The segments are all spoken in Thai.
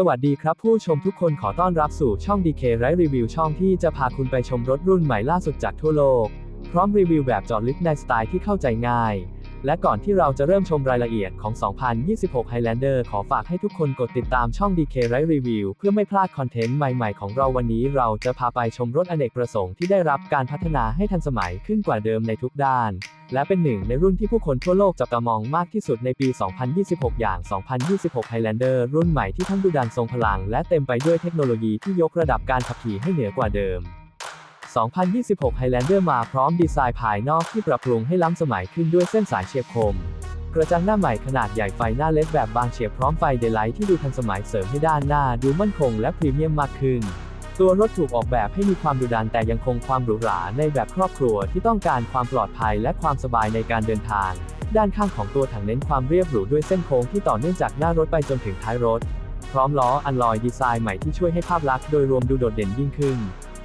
สวัสดีครับผู้ชมทุกคนขอต้อนรับสู่ช่อง DK ไรรีวิวช่องที่จะพาคุณไปชมรถรุ่นใหม่ล่าสุดจากทั่วโลก พร้อมรีวิวแบบเจาะลึกในสไตล์ที่เข้าใจง่าย และก่อนที่เราจะเริ่มชมรายละเอียดของ 2026 Highlander ขอฝากให้ทุกคนกดติดตามช่อง DK ไรรีวิวเพื่อไม่พลาดคอนเทนต์ใหม่ๆ ของเราวันนี้เราจะพาไปชมรถอเนกประสงค์ที่ได้รับการพัฒนาให้ทันสมัยขึ้นกว่าเดิมในทุกด้าน และเป็นหนึ่งในรุ่นที่ผู้คนทั่วโลกจับตามองมากที่สุดในปี 2026 อย่าง 2026 Highlander รุ่นใหม่ที่ทั้งดุดันทรงพลัง และเต็มไปด้วยเทคโนโลยีที่ยกระดับการขับขี่ให้เหนือกว่าเดิม 2026 Highlander มาพร้อมดีไซน์ภายนอกที่ปรับปรุงให้ล้ำสมัยขึ้นด้วยเส้นสายเฉียบคม กระจังหน้าใหม่ขนาดใหญ่ไฟหน้าเลดแบบบางเฉียบพร้อมไฟเดย์ไลท์ที่ดูทันสมัยเสริมให้ด้านหน้าดูมั่นคงและพรีเมียมมากขึ้น ตัวรถถูกออกแบบให้มีความดุดันแต่ยังคงความหรูหราในแบบครอบครัวที่ต้องการความปลอดภัยและความสบายในการเดินทาง ด้านข้างของตัวถังเน้นความเรียบหรูด้วยเส้นโค้งที่ต่อเนื่องจากหน้ารถไปจนถึงท้ายรถ พร้อมล้ออันลอยดีไซน์ใหม่ที่ช่วยให้ภาพลักษณ์โดยรวมดูโดดเด่นยิ่งขึ้น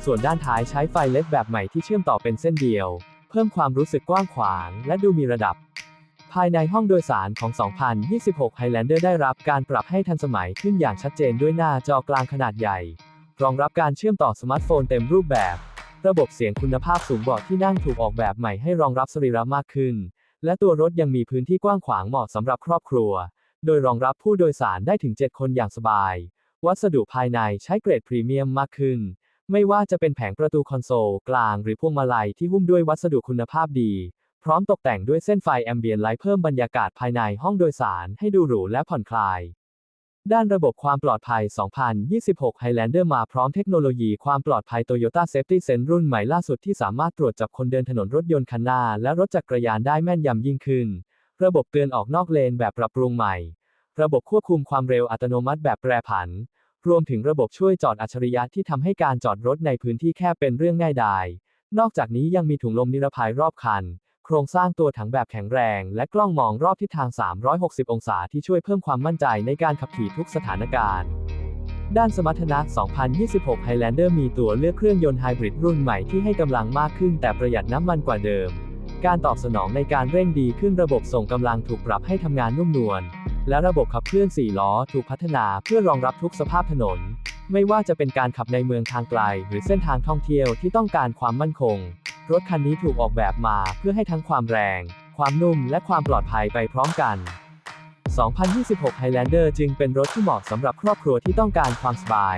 ส่วนด้านท้ายใช้ไฟเลดแบบใหม่ที่เชื่อมต่อเป็นเส้นเดียว เพิ่มความรู้สึกกว้างขวาง และดูมีระดับ ภายในห้องโดยสารของ 2026 Highlander ได้รับการปรับให้ทันสมัยขึ้นอย่างชัดเจนด้วยหน้าจอกลางขนาดใหญ่ รองรับการเชื่อมต่อสมาร์ทโฟนเต็มรูปแบบ ระบบเสียงคุณภาพสูงเบาะที่นั่งถูกออกแบบใหม่ให้รองรับสรีระมากขึ้น และตัวรถยังมีพื้นที่กว้างขวางเหมาะสำหรับครอบครัว โดยรองรับผู้โดยสารได้ถึง 7 คนอย่างสบาย วัสดุภายในใช้เกรดพรีเมียมมากขึ้น ไม่ว่าจะเป็นแผงประตูคอนโซล กลางหรือพวงมาลัยที่หุ้มด้วยวัสดุคุณภาพดี พร้อมตกแต่งด้วยเส้นไฟแอมเบียนไลท์เพิ่มบรรยากาศภายในห้องโดยสารให้ดูหรูและผ่อนคลาย ด้านระบบความปลอดภัย 2026 Highlander มาพร้อมเทคโนโลยีความปลอดภัย Toyota Safety Sense รุ่นใหม่ล่าสุดที่สามารถตรวจจับคนเดินถนนรถยนต์คันหน้า และรถจักรยานได้แม่นยำยิ่งขึ้น ระบบเตือนออกนอกเลนแบบปรับปรุงใหม่ ระบบควบคุมความเร็วอัตโนมัติแบบแปรผัน รวมถึงระบบช่วยจอดอัจฉริยะที่ทำให้การจอดรถในพื้นที่แคบเป็นเรื่องง่ายดาย นอกจากนี้ยังมีถุงลมนิรภัยรอบคัน โครงสร้างตัวถังแบบแข็งแรง และกล้องมองรอบทิศทาง 360 องศาที่ช่วยเพิ่มความมั่นใจในการขับขี่ทุกสถานการณ์ด้านสมรรถนะ 2026 Highlander มีตัวเลือกเครื่องยนต์ไฮบริดรุ่นใหม่ที่ให้กำลังมากขึ้นแต่ประหยัดน้ำมันกว่าเดิม การตอบสนองในการเร่งดีขึ้นระบบส่งกำลังถูกปรับให้ทำงานนุ่มนวล และระบบขับเคลื่อน 4 ล้อถูกพัฒนาเพื่อรองรับทุกสภาพถนน ไม่ว่าจะเป็นการขับในเมืองทางไกล หรือเส้นทางท่องเที่ยวที่ต้องการความมั่นคง รถคันนี้ถูกออกแบบมาเพื่อให้ทั้งความแรง ความนุ่ม และความปลอดภัยไปพร้อมกัน 2026 Highlander จึงเป็นรถที่เหมาะสำหรับครอบครัวที่ต้องการความสบาย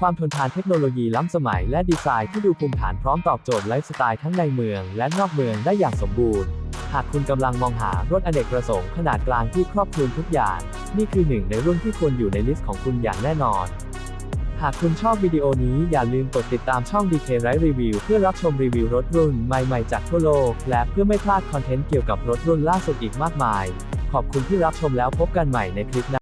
ความทนทานเทคโนโลยีล้ำสมัยและดีไซน์ที่ดูภูมิฐานพร้อมตอบโจทย์ไลฟ์สไตล์ทั้งในเมืองและนอกเมืองได้อย่างสมบูรณ์ หากคุณกำลังมองหา รถอเนกประสงค์ขนาดกลางที่ครอบคลุมทุกอย่าง นี่คือหนึ่งในรุ่นที่ควรอยู่ในลิสต์ของคุณอย่างแน่นอน หากคุณชอบวิดีโอนี้อย่าลืมกดติดตามช่อง DK Ride Review เพื่อรับชมรีวิวรถรุ่นใหม่ๆจากทั่วโลก และเพื่อไม่พลาดคอนเทนต์เกี่ยวกับรถรุ่นล่าสุดอีกมากมาย ขอบคุณที่รับชมแล้วพบกันใหม่ในคลิปหน้า